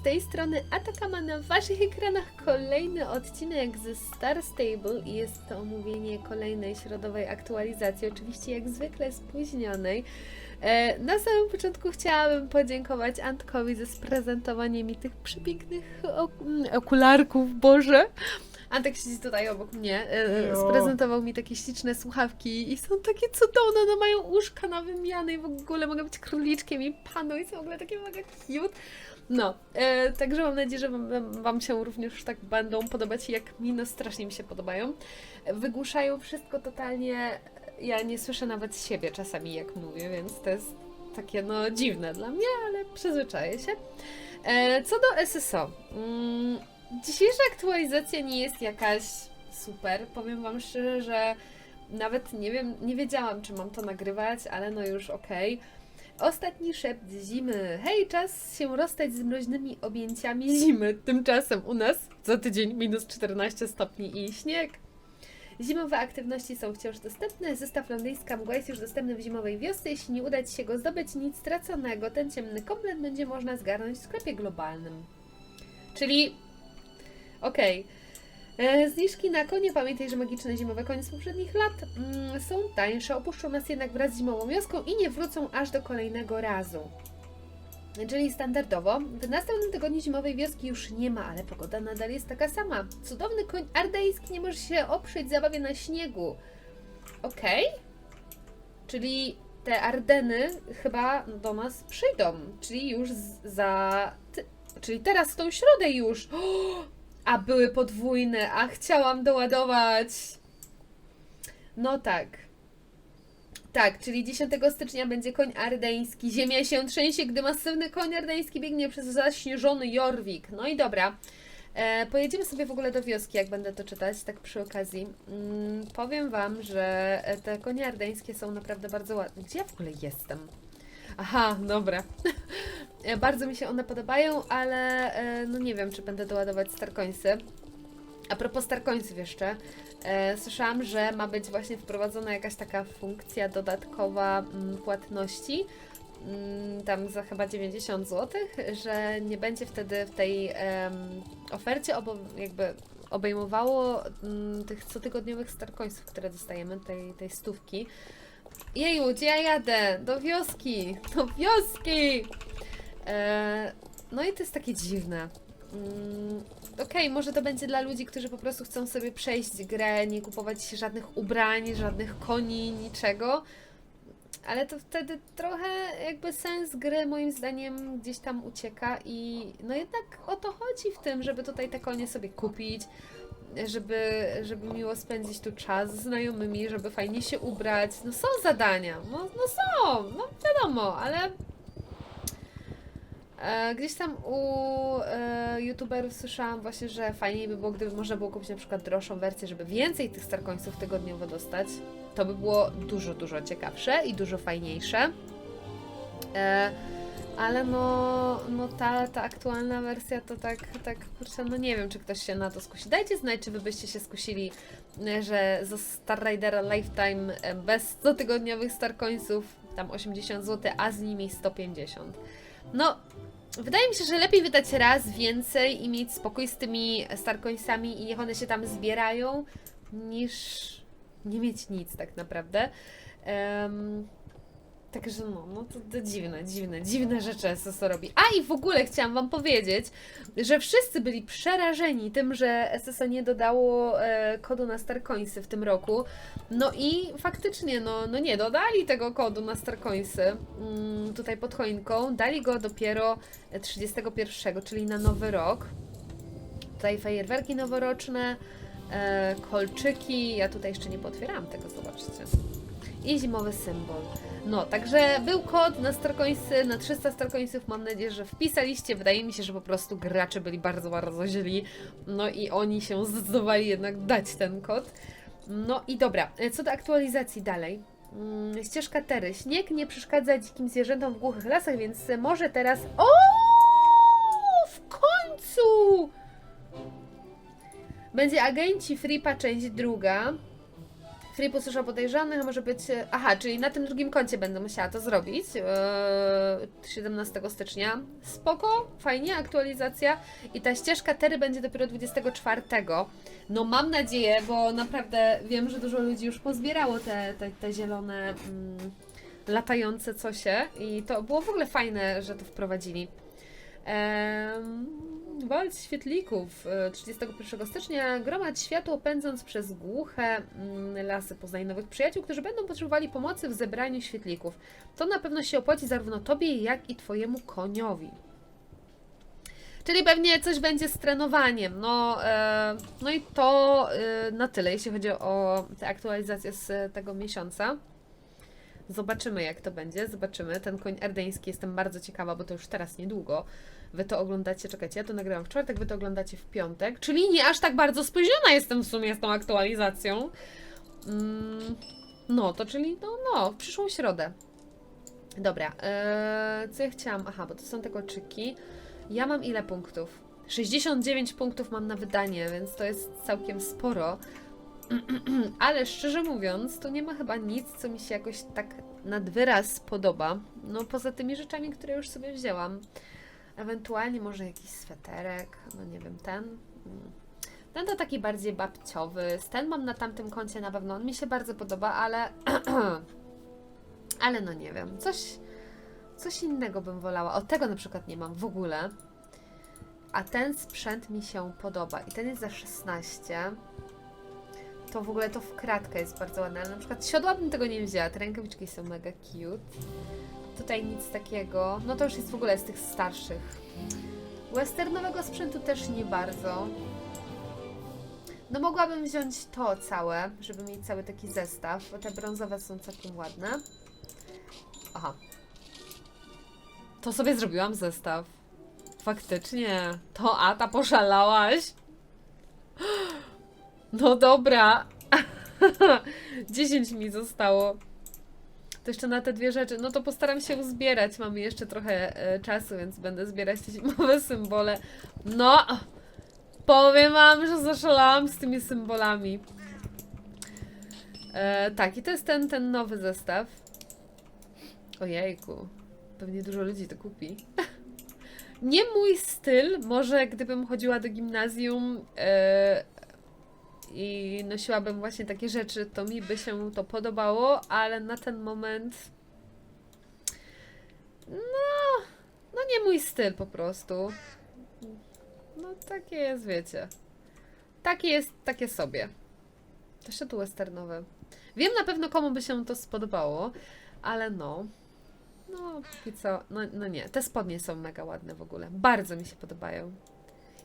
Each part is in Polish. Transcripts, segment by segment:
z tej strony Atakama na waszych ekranach kolejny odcinek ze Star Stable i jest to omówienie kolejnej środowej aktualizacji, oczywiście jak zwykle spóźnionej. E, na samym początku chciałabym podziękować Antkowi za sprezentowanie mi tych przepięknych ok- mm, okularków, Boże! Antek siedzi tutaj obok mnie, e, Jo. sprezentował mi takie śliczne słuchawki i są takie cudowne, one mają uszka na wymianę i w ogóle mogę być króliczkiem i panu i są w ogóle takie mega cute. No, e, także mam nadzieję, że wam, wam się również tak będą podobać, jak mi, no strasznie mi się podobają. Wygłuszają wszystko totalnie, ja nie słyszę nawet siebie czasami jak mówię, więc to jest takie no dziwne dla mnie, ale przyzwyczaję się. E, co do SSO. Mm, dzisiejsza aktualizacja nie jest jakaś super. Powiem Wam szczerze, że nawet nie wiem, nie wiedziałam, czy mam to nagrywać, ale no już okej. Ostatni szept zimy. Hej, czas się rozstać z mroźnymi objęciami zimy. Tymczasem u nas za tydzień minus 14 stopni i śnieg. Zimowe aktywności są wciąż dostępne. Zestaw londyńska mgła jest już dostępny w zimowej wiosce. Jeśli nie uda Ci się go zdobyć, nic straconego. Ten ciemny komplet będzie można zgarnąć w sklepie globalnym. Czyli Okej. E, Zniżki na konie. Pamiętaj, że magiczne zimowe konie z poprzednich lat mm, są tańsze. Opuszczą nas jednak wraz z zimową wioską i nie wrócą aż do kolejnego razu. Czyli standardowo. W następnym tygodniu zimowej wioski już nie ma, ale pogoda nadal jest taka sama. Cudowny koń ardejski nie może się oprzeć zabawie na śniegu. Okej. Czyli te Ardeny chyba do nas przyjdą. Czyli już za. Czyli teraz w tą środę już. A były podwójne, a chciałam doładować. No tak. Tak, czyli 10 stycznia będzie koń ardeński. Ziemia się trzęsie, gdy masywny koń ardeński biegnie przez zaśnieżony Jorwik. No i dobra. E, pojedziemy sobie w ogóle do wioski, jak będę to czytać, tak przy okazji. Mm, powiem Wam, że te konie ardeńskie są naprawdę bardzo ładne. Gdzie ja w ogóle jestem? Aha, dobra. E, Bardzo mi się one podobają, ale e, no nie wiem, czy będę doładować Starkońsy. A propos Starkońców jeszcze, e, słyszałam, że ma być właśnie wprowadzona jakaś taka funkcja dodatkowa mm, płatności, mm, tam za chyba 90 zł, że nie będzie wtedy w tej em, ofercie obo, jakby obejmowało mm, tych cotygodniowych Starkońców, które dostajemy, tej, tej stówki. Jeju, gdzie ja jadę? Do wioski! Do wioski! E, no i to jest takie dziwne. Mm, Okej, może to będzie dla ludzi, którzy po prostu chcą sobie przejść grę, nie kupować żadnych ubrań, żadnych koni, niczego. Ale to wtedy trochę jakby sens gry moim zdaniem gdzieś tam ucieka i no jednak o to chodzi w tym, żeby tutaj te konie sobie kupić, żeby, żeby miło spędzić tu czas z znajomymi, żeby fajnie się ubrać. No są zadania, no, no są, no wiadomo, ale E, Gdzieś tam u e, youtuberów słyszałam właśnie, że fajniej by było, gdyby można było kupić na przykład droższą wersję, żeby więcej tych starkońców tygodniowo dostać. To by było dużo, dużo ciekawsze i dużo fajniejsze. E, ale no, no ta, ta aktualna wersja to tak, tak kurczę, no nie wiem, czy ktoś się na to skusi. Dajcie znać, czy wy byście się skusili, e, że za Star Ridera Lifetime e, bez 100-tygodniowych starkońców tam 80 zł, a z nimi 150. No, Wydaje mi się, że lepiej wydać raz więcej i mieć spokój z tymi Starcoinsami i niech one się tam zbierają, niż nie mieć nic tak naprawdę. Em, Także no, no to, to dziwne, dziwne, dziwne rzeczy SSO robi. A i w ogóle chciałam Wam powiedzieć, że wszyscy byli przerażeni tym, że SSO nie dodało e, kodu na Starcoinsy w tym roku. No i faktycznie, no, no nie dodali tego kodu na Starcoinsy mm, tutaj pod choinką. Dali go dopiero 31, czyli na nowy rok. Tutaj fajerwerki noworoczne, e, kolczyki. Ja tutaj jeszcze nie potwierałam tego, zobaczcie. I zimowy symbol. No, także był kod na na 300 Starcoinsów. Mam nadzieję, że wpisaliście. Wydaje mi się, że po prostu gracze byli bardzo, bardzo źli. No i oni się zdecydowali jednak dać ten kod. No i dobra, co do aktualizacji dalej. Mm, Ścieżka Tery. Śnieg nie przeszkadza dzikim zwierzętom w głuchych lasach, więc może teraz. O! W końcu! Będzie agenci Fripa, część druga. Filip usłyszał podejrzanych, a może być... e, Aha, czyli na tym drugim koncie będę musiała to zrobić. e, 17 stycznia. Spoko, fajnie, aktualizacja. I ta ścieżka Tery będzie dopiero 24. No mam nadzieję, bo naprawdę wiem, że dużo ludzi już pozbierało te, te, te zielone mm, latające cosie i to było w ogóle fajne, że to wprowadzili. Ehm, walc świetlików e, 31 stycznia. Gromadź światło pędząc przez głuche mm, lasy. Poznaj nowych przyjaciół, którzy będą potrzebowali pomocy w zebraniu świetlików. To na pewno się opłaci zarówno tobie, jak i twojemu koniowi. Czyli pewnie coś będzie z trenowaniem. No, e, no i to e, na tyle, jeśli chodzi o te aktualizacje z tego miesiąca. Zobaczymy, jak to będzie. Zobaczymy. Ten koń ardeński jestem bardzo ciekawa, bo to już teraz niedługo. Wy to oglądacie, czekajcie, ja to nagrałam w czwartek, wy to oglądacie w piątek. Czyli nie aż tak bardzo spóźniona jestem w sumie z tą aktualizacją. Mm, no, to czyli, no, no, w przyszłą środę. Dobra, e, co ja chciałam? Aha, bo to są te kolczyki. Ja mam ile punktów? 69 punktów mam na wydanie, więc to jest całkiem sporo. Ale szczerze mówiąc, to nie ma chyba nic, co mi się jakoś tak nad wyraz podoba. No poza tymi rzeczami, które już sobie wzięłam. Ewentualnie może jakiś sweterek, no nie wiem, ten. Mm. Ten to taki bardziej babciowy. Ten mam na tamtym koncie na pewno. On mi się bardzo podoba, ale. ale no nie wiem. Coś. Coś innego bym wolała. O tego na przykład nie mam w ogóle. A ten sprzęt mi się podoba. I ten jest za 16. To w ogóle to w kratkę jest bardzo ładne, ale na przykład siodła bym tego nie wzięła. Te rękawiczki są mega cute. Tutaj nic takiego. No to już jest w ogóle z tych starszych. Westernowego sprzętu też nie bardzo. No mogłabym wziąć to całe, żeby mieć cały taki zestaw, bo te brązowe są całkiem ładne. Aha. To sobie zrobiłam zestaw. Faktycznie. To Ata poszalałaś. No dobra. 10 mi zostało. To jeszcze na te dwie rzeczy. No to postaram się uzbierać. Mamy jeszcze trochę e, czasu, więc będę zbierać te zimowe symbole. No! Powiem wam, że zaszalałam z tymi symbolami. E, tak, i to jest ten, ten nowy zestaw. Ojejku. Pewnie dużo ludzi to kupi. Nie mój styl. Może gdybym chodziła do gimnazjum e, i nosiłabym właśnie takie rzeczy, to mi by się to podobało, ale na ten moment. No, no nie mój styl po prostu. No takie jest, wiecie. Takie jest, takie sobie. To jeszcze tu westernowe. Wiem na pewno komu by się to spodobało, ale no. No, póki co, no, no nie. Te spodnie są mega ładne w ogóle. Bardzo mi się podobają.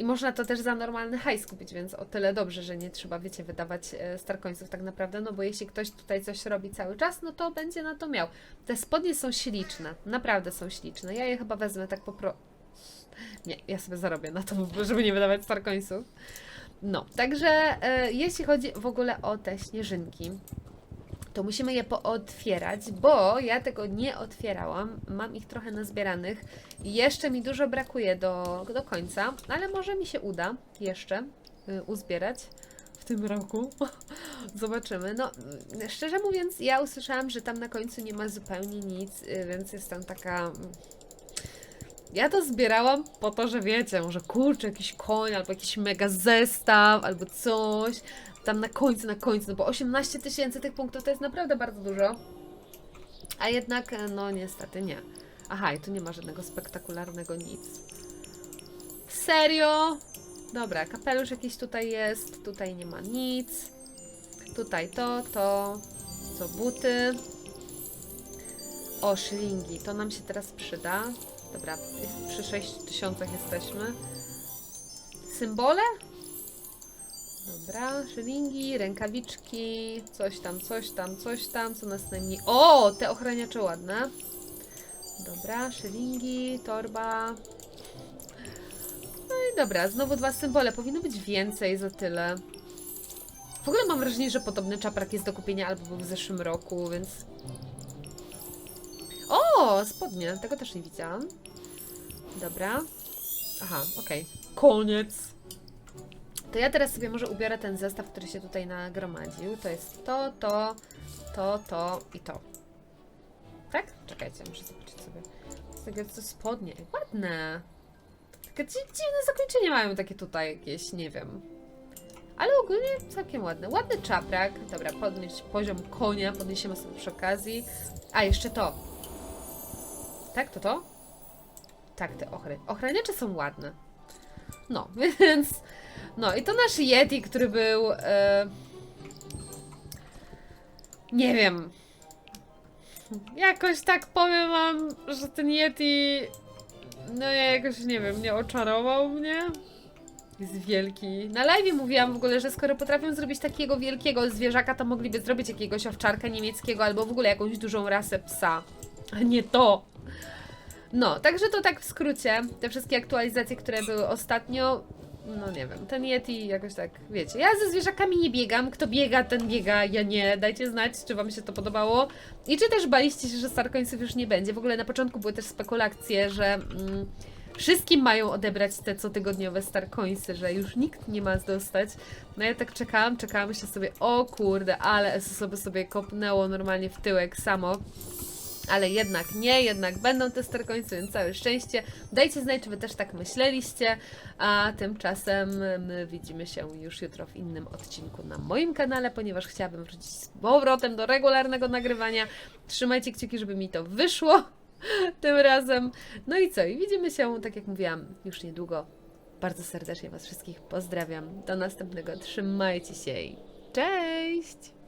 I można to też za normalny hajs kupić, więc o tyle dobrze, że nie trzeba, wiecie, wydawać e, starkońców tak naprawdę, no bo jeśli ktoś tutaj coś robi cały czas, no to będzie na to miał. Te spodnie są śliczne, naprawdę są śliczne. Ja je chyba wezmę tak po pro... Nie, ja sobie zarobię na to, żeby nie wydawać starkońców. No, także e, jeśli chodzi w ogóle o te śnieżynki, to musimy je pootwierać, bo ja tego nie otwierałam. Mam ich trochę nazbieranych. Jeszcze mi dużo brakuje do, do końca, ale może mi się uda jeszcze y, uzbierać w tym roku. Zobaczymy. No, y, szczerze mówiąc, ja usłyszałam, że tam na końcu nie ma zupełnie nic, y, więc jestem taka. mm, Ja to zbierałam po to, że wiecie, może kurczę, jakiś koń, albo jakiś mega zestaw, albo coś. Tam na końcu, na końcu, no bo 18 tysięcy tych punktów to jest naprawdę bardzo dużo. A jednak, e, no niestety nie. Aha, i tu nie ma żadnego spektakularnego nic. Serio? Dobra, kapelusz jakiś tutaj jest, tutaj nie ma nic. Tutaj to, to, co buty. O, szlingi, to nam się teraz przyda. Dobra, jest, przy 6 tysiącach jesteśmy. Symbole? Dobra, szylingi, rękawiczki, coś tam, coś tam, coś tam, co nas. O, te ochraniacze ładne. Dobra, szylingi, torba. No i dobra, znowu dwa symbole. Powinno być więcej za tyle. W ogóle mam wrażenie, że podobny czaprak jest do kupienia albo był w zeszłym roku, więc... O, spodnie, tego też nie widziałam. Dobra. Aha, okej. Koniec. To ja teraz sobie może ubiorę ten zestaw, który się tutaj nagromadził. To jest to, to, to, to i to. Tak? Czekajcie, muszę zobaczyć sobie. Tego co spodnie. Ładne. Takie dzi- dziwne zakończenie mają takie tutaj jakieś, nie wiem. Ale ogólnie całkiem ładne. Ładny czaprak. Dobra, podnieść poziom konia. Podniesiemy sobie przy okazji. A, jeszcze to. Tak, to to? Tak, te ochry. Ochraniacze są ładne. No, więc... No i to nasz Yeti, który był... E... Nie wiem. Jakoś tak powiem wam, że ten Yeti... No ja jakoś, nie wiem, nie oczarował mnie. Jest wielki. Na live mówiłam w ogóle, że skoro potrafią zrobić takiego wielkiego zwierzaka, to mogliby zrobić jakiegoś owczarka niemieckiego albo w ogóle jakąś dużą rasę psa. A nie to. No, także to tak w skrócie. Te wszystkie aktualizacje, które były ostatnio. No nie wiem, ten Yeti jakoś tak, wiecie. Ja ze zwierzakami nie biegam. Kto biega, ten biega, ja nie. Dajcie znać, czy wam się to podobało. I czy też baliście się, że Starkońców już nie będzie. W ogóle na początku były też spekulacje, że mm, wszystkim mają odebrać te cotygodniowe Starcoinsy, że już nikt nie ma dostać. No ja tak czekałam, czekałam, myślę sobie, o kurde, ale sobie sobie kopnęło normalnie w tyłek samo. Ale jednak nie, jednak będą te Starcoinsy, więc całe szczęście. Dajcie znać, czy Wy też tak myśleliście. A tymczasem my widzimy się już jutro w innym odcinku na moim kanale, ponieważ chciałabym wrócić z powrotem do regularnego nagrywania. Trzymajcie kciuki, żeby mi to wyszło tym razem. No i co? I widzimy się, tak jak mówiłam, już niedługo. Bardzo serdecznie Was wszystkich pozdrawiam. Do następnego. Trzymajcie się i cześć!